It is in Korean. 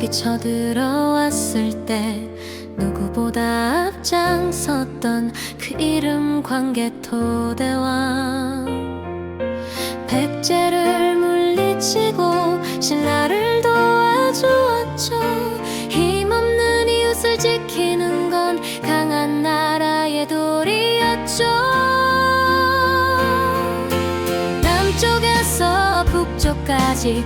여기 쳐들어왔을 때 누구보다 앞장섰던 그 이름 관계토대왕. 백제를 물리치고 신라를 도와주었죠. 힘없는 이웃을 지키는 건 강한 나라의 도리였죠. 남쪽에서 북쪽까지